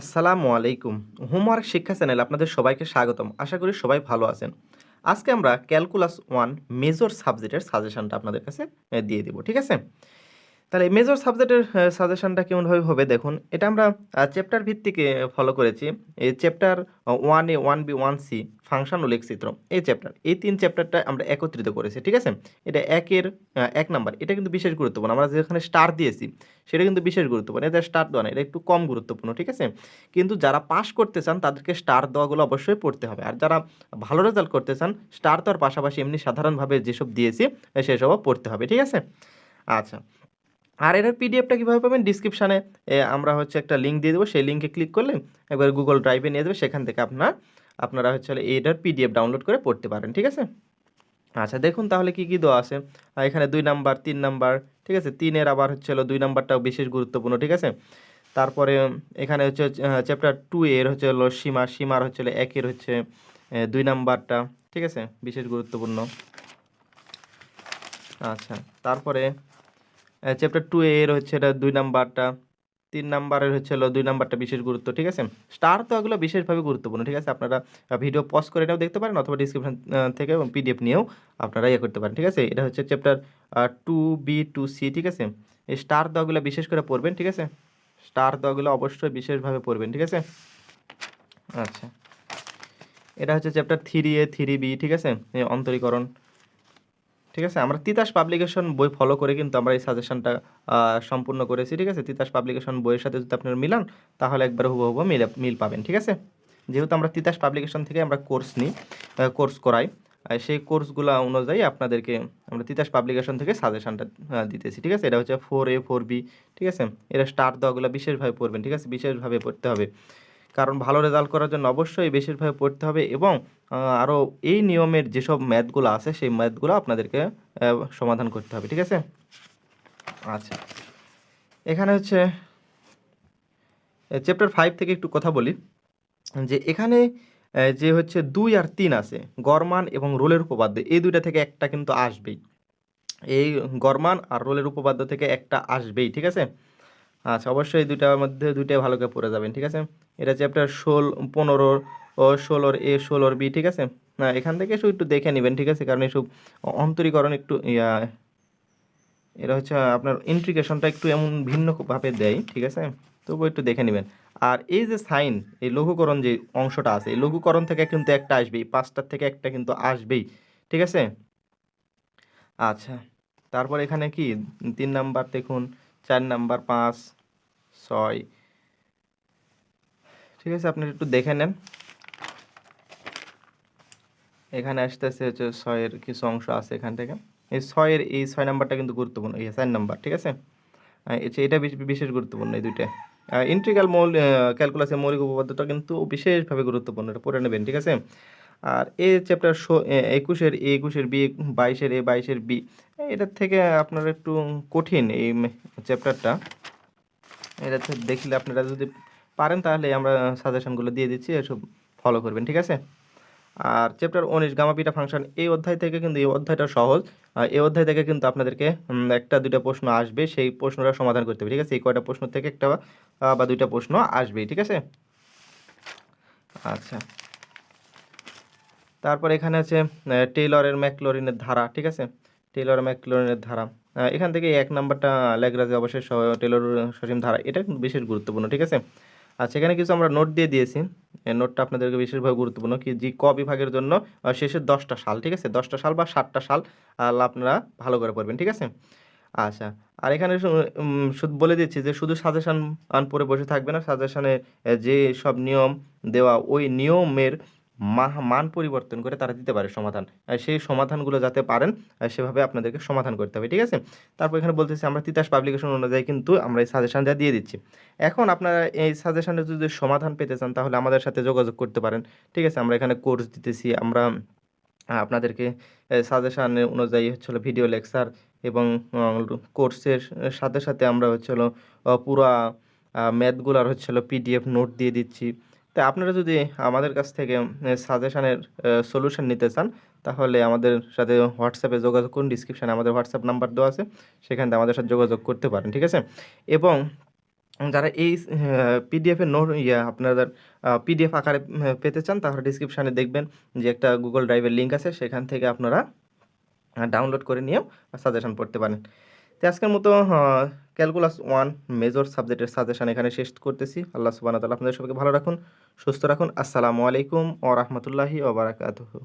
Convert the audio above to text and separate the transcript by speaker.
Speaker 1: আসসালামু আলাইকুম। হোমওয়ার্ক শিক্ষা চ্যানেল আপনাদের সবাইকে স্বাগতম। আশা করি সবাই ভালো আছেন। আজকে আমরা ক্যালকুলাস ওয়ান মেজর সাবজেক্টের সাজেশনটা আপনাদের কাছে দিয়ে দিব, ঠিক আছে? তাহলে মেজর সাবজেক্টের সাজেশনটা কেমনভাবে হবে দেখুন, এটা আমরা চ্যাপ্টার ভিত্তিকে ফলো করেছি। এই chapter one A one B one C function উল্লেখ চিত্র এই চ্যাপ্টার এই তিন চ্যাপ্টারটা আমরা একত্রিত করেছি, ঠিক আছে? এটা একের এক নাম্বার। এটা কিন্তু বিশেষ গুরুত্বপূর্ণ। আমরা যেখানে স্টার দিয়েছি, সেটা কিন্তু বিশেষ গুরুত্বপূর্ণ। এটা স্টার দেওয়া না এটা একটু কম গুরুত্বপূর্ণ, ঠিক আছে? কিন্তু যারা পাস করতে চান, তাদেরকে স্টার দেওয়াগুলো অবশ্যই পড়তে হবে। আর যারা ভালো রেজাল্ট করতে চান স্টার দেওয়ার পাশাপাশি এমনি সাধারণভাবে যেসব দিয়েছি সেসবও পড়তে হবে, ঠিক আছে? আচ্ছা। আর এটার পিডিএফটা কীভাবে পাবেন? ডিসক্রিপশানে আমরা হচ্ছে একটা লিঙ্ক দিয়ে দেবো। সেই লিঙ্কে ক্লিক করলে একবার গুগল ড্রাইভে নিয়ে যাবে। সেখান থেকে আপনার আপনারা হচ্ছে এটার পিডিএফ ডাউনলোড করে পড়তে পারেন, ঠিক আছে? আচ্ছা দেখুন তাহলে কি কি দেওয়া আছে? এখানে দুই নাম্বার, তিন নাম্বার, ঠিক আছে? তিনের আবার হচ্ছে দুই নাম্বারটাও বিশেষ গুরুত্বপূর্ণ, ঠিক আছে? তারপরে এখানে হচ্ছে চ্যাপ্টার টু এর হচ্ছে হলো সীমা, সীমার হচ্ছে একের হচ্ছে দুই নাম্বারটা, ঠিক আছে? বিশেষ গুরুত্বপূর্ণ। আচ্ছা তারপরে চ্যাপ্টার টু এর হচ্ছে এটা দুই নাম্বারটা তিন নাম্বারের হচ্ছে হলো দুই নাম্বারটা বিশেষ গুরুত্ব, ঠিক আছে? স্টার তো এগুলো বিশেষভাবে গুরুত্বপূর্ণ, ঠিক আছে? আপনারা ভিডিও পজ করে এটাও দেখতে পারেন অথবা ডিসক্রিপশন থেকে পিডিএফ নিয়েও আপনারা ইয়ে করতে পারেন, ঠিক আছে? এটা হচ্ছে chapter two B two C ঠিক আছে? এই স্টার দেওয়াগুলো বিশেষ করে পড়বেন, ঠিক আছে? স্টার দেওয়াগুলো অবশ্যই বিশেষভাবে পড়বেন, ঠিক আছে? আচ্ছা। এটা হচ্ছে chapter three A three B ঠিক আছে? অন্তরীকরণ। ঠিক আছে? আমরা তিতাস পাবলিকেশন বই ফলো করে কিন্তু আমরা এই সাজেশনটা সম্পূর্ণ করেছি, ঠিক আছে? তিতাস পাবলিকেশন বইয়ের সাথে যদি আপনারা মিলান, তাহলে একবার হুবহু মিল মিল পাবেন, ঠিক আছে? যেহেতু আমরা তিতাস পাবলিকেশন থেকে আমরা কোর্স নিই কোর্স করাই সেই কোর্সগুলো অনুযায়ী আপনাদেরকে আমরা তিতাস পাবলিকেশন থেকে সাজেশনটা দিতেছি, ঠিক আছে? এটা হচ্ছে ফোর এ ফোর বি ঠিক আছে? এটা স্টার দেওয়াগুলো বিশেষভাবে পড়বেন, ঠিক আছে? বিশেষভাবে পড়তে হবে। কারণ ভালো রেজাল্ট করার জন্য অবশ্যই বিশেষভাবে পড়তে হবে এবং আরও এই নিয়মের যেসব ম্যাথগুলো আছে, সেই ম্যাথগুলো আপনাদেরকে সমাধান করতে হবে, ঠিক আছে? আচ্ছা। এখানে হচ্ছে চ্যাপ্টার ফাইভ থেকে একটু কথা বলি। যে এখানে যে হচ্ছে দুই আর তিন আছে গরমান এবং রোলের উপপাদ্য, এই দুইটা থেকে একটা কিন্তু আসবেই। এই গরমান আর রোলের উপপাদ্য থেকে একটা আসবেই, ঠিক আছে? আচ্ছা অবশ্যই দুইটার মধ্যে দুইটাই ভালো করে পড়ে যাবেন, ঠিক আছে? এটা চ্যাপ্টার ষোল, পনেরো ও ষোলোর এ, ষোলোর বি, ঠিক আছে? না, এখান থেকে একটু একটু দেখে নেবেন, ঠিক আছে? কারণ এসব অন্তরীকরণ একটু, ইয়া এটা হচ্ছে আপনার ইন্ট্রিগেশনটা একটু এমন ভিন্নভাবে দেয়, ঠিক আছে? তবুও একটু দেখে নেবেন। আর এই যে সাইন, এই লঘুকরণ যে অংশটা আছে, এই লঘুকরণ থেকে কিন্তু একটা আসবেই পাঁচটার থেকে একটা কিন্তু আসবেই, ঠিক আছে? আচ্ছা তারপর এখানে কি? তিন নাম্বার দেখুন, চার নাম্বার পাঁচ ছয়। ঠিক আছে আপনি একটু দেখে নেন। এখানে আসতেছে হচ্ছে ছয়ের কিছু অংশ আছে এখান থেকে। এই ছয়ের, এই ছয় নাম্বারটা কিন্তু গুরুত্বপূর্ণ, এই চার নাম্বার, ঠিক আছে? এটা বিশেষ গুরুত্বপূর্ণ এই দুইটা। ইন্টিগ্রাল মৌল ক্যালকুলাসের মৌলিক উপপাদ্যটা কিন্তু বিশেষভাবে গুরুত্বপূর্ণ, এটা পড়ে নেবেন, ঠিক আছে? আর এ চ্যাপ্টার একুশের, এ একুশের বি, বাইশের এ, বাইশের বি, এটার থেকে আপনার একটু কঠিন এই চ্যাপ্টারটা এটা দেখলে আপনারা যদি পারেন তাহলে আমরা সাজেশনগুলো দিয়ে দিচ্ছি, এসব ফলো করবেন, ঠিক আছে? আর চ্যাপ্টার উনিশ, গামাপিটা ফাংশন এই অধ্যায় থেকে কিন্তু, এই অধ্যায়টা সহজ। এই অধ্যায় থেকে কিন্তু আপনাদেরকে একটা, দুইটা প্রশ্ন আসবে, সেই প্রশ্নটা সমাধান করতে হবে, ঠিক আছে? এই কয়টা প্রশ্ন থেকে একটা বা দুইটা প্রশ্ন আসবেই ঠিক আছে? আচ্ছা। তারপর এখানে আছে টেইলরের, ম্যাকলোরিনের ধারা, ঠিক আছে? টেইলর ম্যাকলোরিনের ধারা। এখান থেকে এক নাম্বারটা ল্যাগ্রাজে অবশ্যই টেইলর সসীম ধারা। এটা কিন্তু বিশেষ গুরুত্বপূর্ণ, ঠিক আছে? আচ্ছা এখানে কিছু আমরা নোট দিয়ে দিয়েছি। নোটটা আপনাদেরকে বিশেষভাবে গুরুত্বপূর্ণ কি জি ক বিভাগের জন্য শেষের দশটা সাল, ঠিক আছে? দশটা সাল বা সাতটা সাল আপনারা ভালো করে পড়বেন, ঠিক আছে? আচ্ছা আর এখানে শুধু বলে দিচ্ছি যে শুধু সাজেশান আন পরে বসে থাকবে না সাজেশানে যে সব নিয়ম দেওয়া, ওই নিয়মের মান পরিবর্তন করে তারা দিতে পারে সমাধান। সেই সমাধানগুলো যাতে পারেন সেভাবে আপনাদেরকে সমাধান করতে হবে, ঠিক আছে? তারপর এখানে বলতেছি আমরা তিতাস পাবলিকেশন অনুযায়ী কিন্তু আমরা এই সাজেশনটা দিয়ে দিচ্ছি। এখন আপনারা এই সাজেশনের যদি সমাধান পেতে চান, তাহলে আমাদের সাথে যোগাযোগ করতে পারেন, ঠিক আছে? আমরা এখানে কোর্স দিতেছি, আমরা আপনাদেরকে সাজেশান অনুযায়ী হচ্ছে ভিডিও লেকচার এবং কোর্সের সাথে সাথে আমরা হচ্ছে পুরা ম্যাথগুলার হচ্ছে পিডিএফ নোট দিয়ে দিচ্ছি। তো আপনারা যদি আমাদের কাছ থেকে সাজেশানের সলিউশন নিতে চান, তাহলে আমাদের সাথে হোয়াটসঅ্যাপে যোগাযোগ করুন। ডিসক্রিপশানে আমাদের হোয়াটসঅ্যাপ নাম্বার দেওয়া আছে। সেখান থেকে আমাদের সাথে যোগাযোগ করতে পারেন, ঠিক আছে? এবং যারা এই পিডিএফের নোট ইয়া, আপনাদের পিডিএফ আকারে পেতে চান, তাহলে ডিসক্রিপশানে দেখবেন যে একটা গুগল ড্রাইভের লিঙ্ক আছে। সেখান থেকে আপনারা ডাউনলোড করে নিয়েও সাজেশন পড়তে পারেন। তো আজকের মতো ক্যালকুলাস ওয়ান মেজর সাবজেক্টের সাজেশন এখানে শেষ করতেছি। আল্লাহ সুবাহ আপনাদের সবাইকে ভালো রাখুন, সুস্থ রাখুন। আসসালামু আলাইকুম ও রহমতুল্লাহি ওবরাকাতুহু